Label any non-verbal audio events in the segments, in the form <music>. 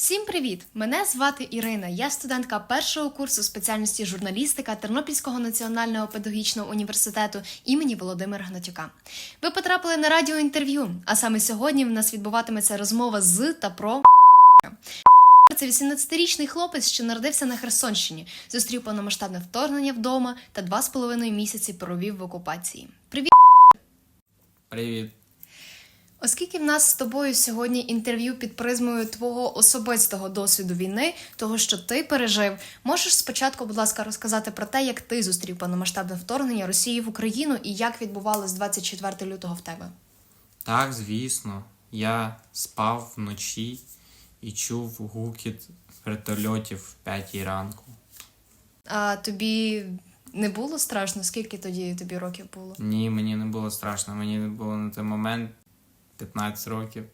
Всім привіт! Мене звати Ірина. Я студентка першого курсу спеціальності журналістика Тернопільського національного педагогічного університету імені Володимира Гнатюка. Ви потрапили на радіоінтерв'ю, а саме сьогодні в нас відбуватиметься розмова з та про це 18-річний хлопець, що народився на Херсонщині, зустрів повномасштабне вторгнення вдома та два з половиною місяці провів в окупації. Привіт! Привіт. Оскільки в нас з тобою сьогодні інтерв'ю під призмою твого особистого досвіду війни, того, що ти пережив, можеш спочатку, будь ласка, розказати про те, як ти зустрів повномасштабне вторгнення Росії в Україну і як відбувалось 24 лютого в тебе? Так, звісно. Я спав вночі і чув гукіт вертольотів в п'ятій ранку. А тобі не було страшно? Скільки тоді тобі років було? Ні, мені не було страшно. Мені було на той момент 15 років.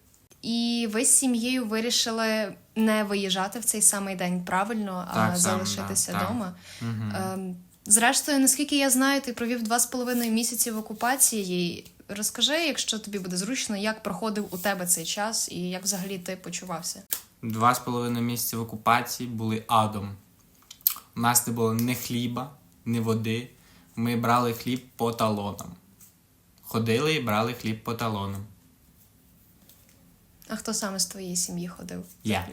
І ви з сім'єю вирішили не виїжджати в цей самий день правильно, а сам, залишитися да, так. вдома. Угу. Зрештою, наскільки я знаю, ти провів два з половиною місяці в окупації. Розкажи, якщо тобі буде зручно, як проходив у тебе цей час і як взагалі ти почувався. Два з половиною місяці в окупації були адом. У нас не було ні хліба, ні води. Ми брали хліб по талонам. Ходили і брали хліб по талонам. А хто саме з твоєї сім'ї ходив? Я.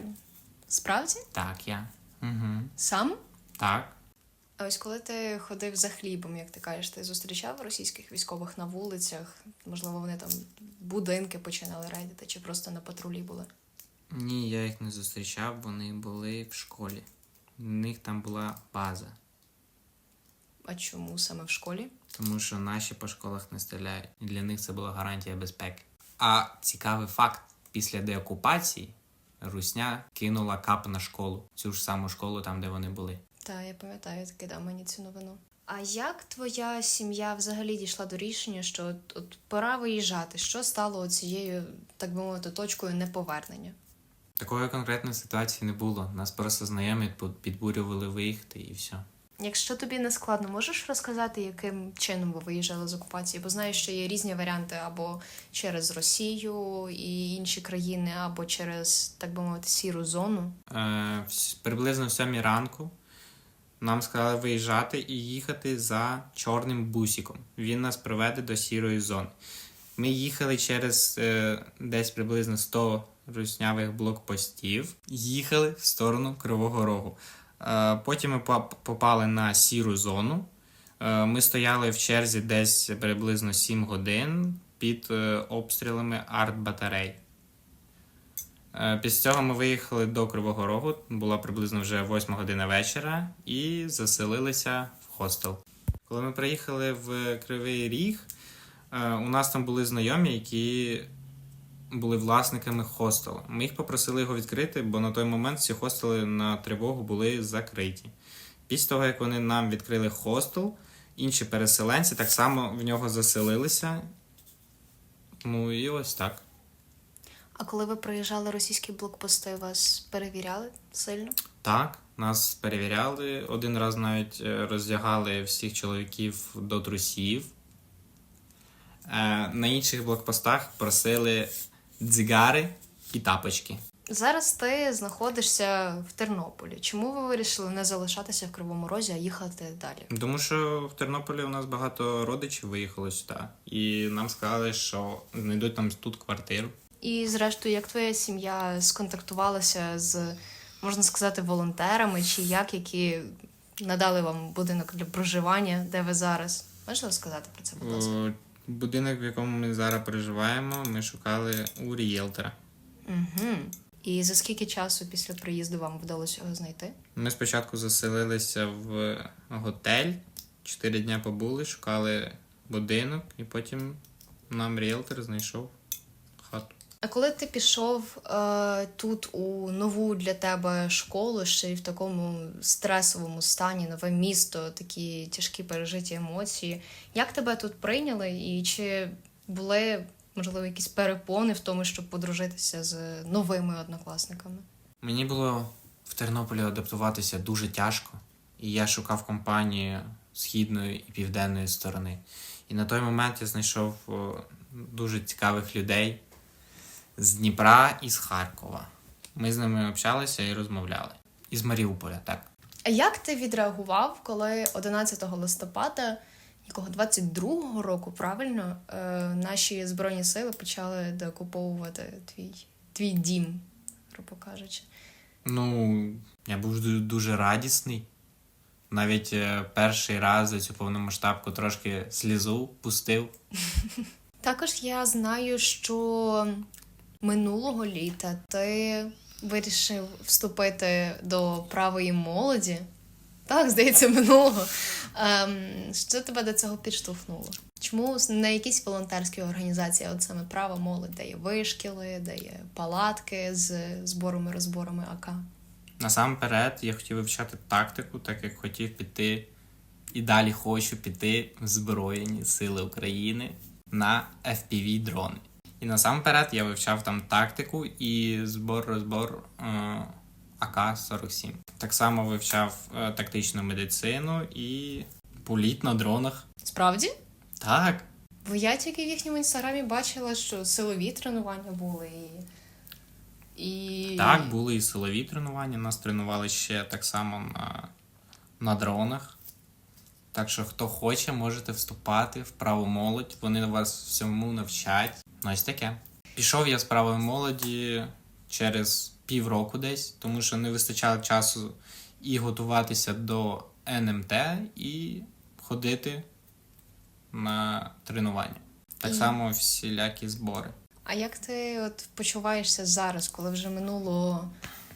Справді? Так, я. Угу. Сам? Так. А ось коли ти ходив за хлібом, як ти кажеш, ти зустрічав російських військових на вулицях? Можливо, вони там будинки починали рейдити, чи просто на патрулі були? Ні, я їх не зустрічав, вони були в школі. У них там була база, А чому саме в школі? тому що наші по школах не стріляють. І для них це була гарантія безпеки. А цікавий факт: після деокупації Русня кинула кап на школу, цю ж саму школу, там, де вони були. Так, я пам'ятаю, ти кидав мені цю новину. А як твоя сім'я взагалі дійшла до рішення, що от, от пора виїжджати? Що стало цією, так би мовити, точкою неповернення? Такої конкретної ситуації не було. Нас просто знайомі підбурювали виїхати і все. Якщо тобі не складно, можеш розказати, яким чином ви виїжджали з окупації? Бо знаю, що є різні варіанти або через Росію і інші країни, або через, так би мовити, сіру зону. Е, приблизно в сьомій ранку нам сказали виїжджати і їхати за чорним бусиком. Він нас приведе до сірої зони. Ми їхали через е, десь приблизно 100 руснявих блокпостів, їхали в сторону Кривого Рогу. Е, потім ми попали на сіру зону. Е, ми стояли в черзі десь приблизно 7 годин під е, обстрілами арт-батарей. Після цього ми виїхали до Кривого Рогу, була приблизно вже 8 година вечора, і заселилися в хостел. Коли ми приїхали в Кривий Ріг, у нас там були знайомі, які були власниками хостелу. Ми їх попросили його відкрити, бо на той момент всі хостели на тривогу були закриті. Після того, як вони нам відкрили хостел, інші переселенці так само в нього заселилися. Ну і ось так. А коли ви проїжджали російські блокпости, вас перевіряли сильно? Так, нас перевіряли. Один раз навіть е, роздягали всіх чоловіків до трусів. Е, На інших блокпостах просили дзигари і тапочки. Зараз ти знаходишся в Тернополі. Чому ви вирішили не залишатися в Кривому Розі, а їхати далі? Тому що в Тернополі у нас багато родичів виїхало сюди. І нам сказали, що знайдуть нам тут квартиру. І зрештою, як твоя сім'я сконтактувалася з, можна сказати, волонтерами, чи як, які надали вам будинок для проживання, де ви зараз? Можеш розказати про це, будь ласка? Будинок, в якому ми зараз проживаємо, ми шукали у рієлтора. Угу. І за скільки часу після приїзду вам вдалося його знайти? Ми спочатку заселилися в готель, чотири дня побули, шукали будинок, і потім нам ріелтор знайшов. А коли ти пішов е, тут у нову для тебе школу, ще й в такому стресовому стані, нове місто, такі тяжкі пережиті емоції, як тебе тут прийняли, і чи були можливо якісь перепони в тому, щоб подружитися з новими однокласниками? Мені було в Тернополі адаптуватися дуже тяжко, і я шукав компанію східної і південної сторони. І на той момент я знайшов дуже цікавих людей з Дніпра і з Харкова. Ми з ними общалися і розмовляли. Із Маріуполя, так. А як ти відреагував, коли 11 листопада, якого 22-го року, правильно, е, наші збройні сили почали деокуповувати твій, твій дім, грубо кажучи? Ну, я був дуже радісний. Навіть е, перший раз за цю повномасштабку трошки слізу пустив. <laughs> Також я знаю, що минулого літа ти вирішив вступити до правої молоді. Так, здається, минулого. Ем, що тебе до цього підштовхнуло? Чому не якісь волонтерські організації, от саме права молодь, де є вишкіли, де є палатки з зборами розборами АК? Насамперед, я хотів вивчати тактику, так як хотів піти і далі хочу піти в Збройні Сили України на FPV дрони. І насамперед я вивчав там тактику і збор-розбор е, АК-47. Так само вивчав е, тактичну медицину і політ на дронах. Справді? Так, Бо я тільки в їхньому інстаграмі бачила, що силові тренування були і. і... Так, були і силові тренування. Нас тренували ще так само на, на дронах. Так що, хто хоче, можете вступати в праву молодь. Вони вас всьому навчать. Ну, ось таке. Пішов я з правої молоді через півроку десь, тому що не вистачало часу і готуватися до НМТ, і ходити на тренування. Так І- само всілякі збори. А як ти от почуваєшся зараз, коли вже минуло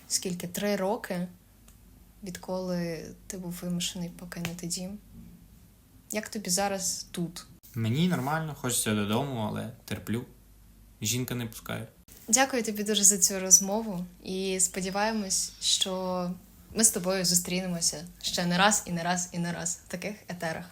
скільки? Три роки, відколи ти був вимушений покинути дім? Як тобі зараз тут? Мені нормально, хочеться додому, але терплю. Жінка не пускає. Дякую тобі дуже за цю розмову і сподіваємось, що ми з тобою зустрінемося ще не раз і не раз і не раз в таких етерах.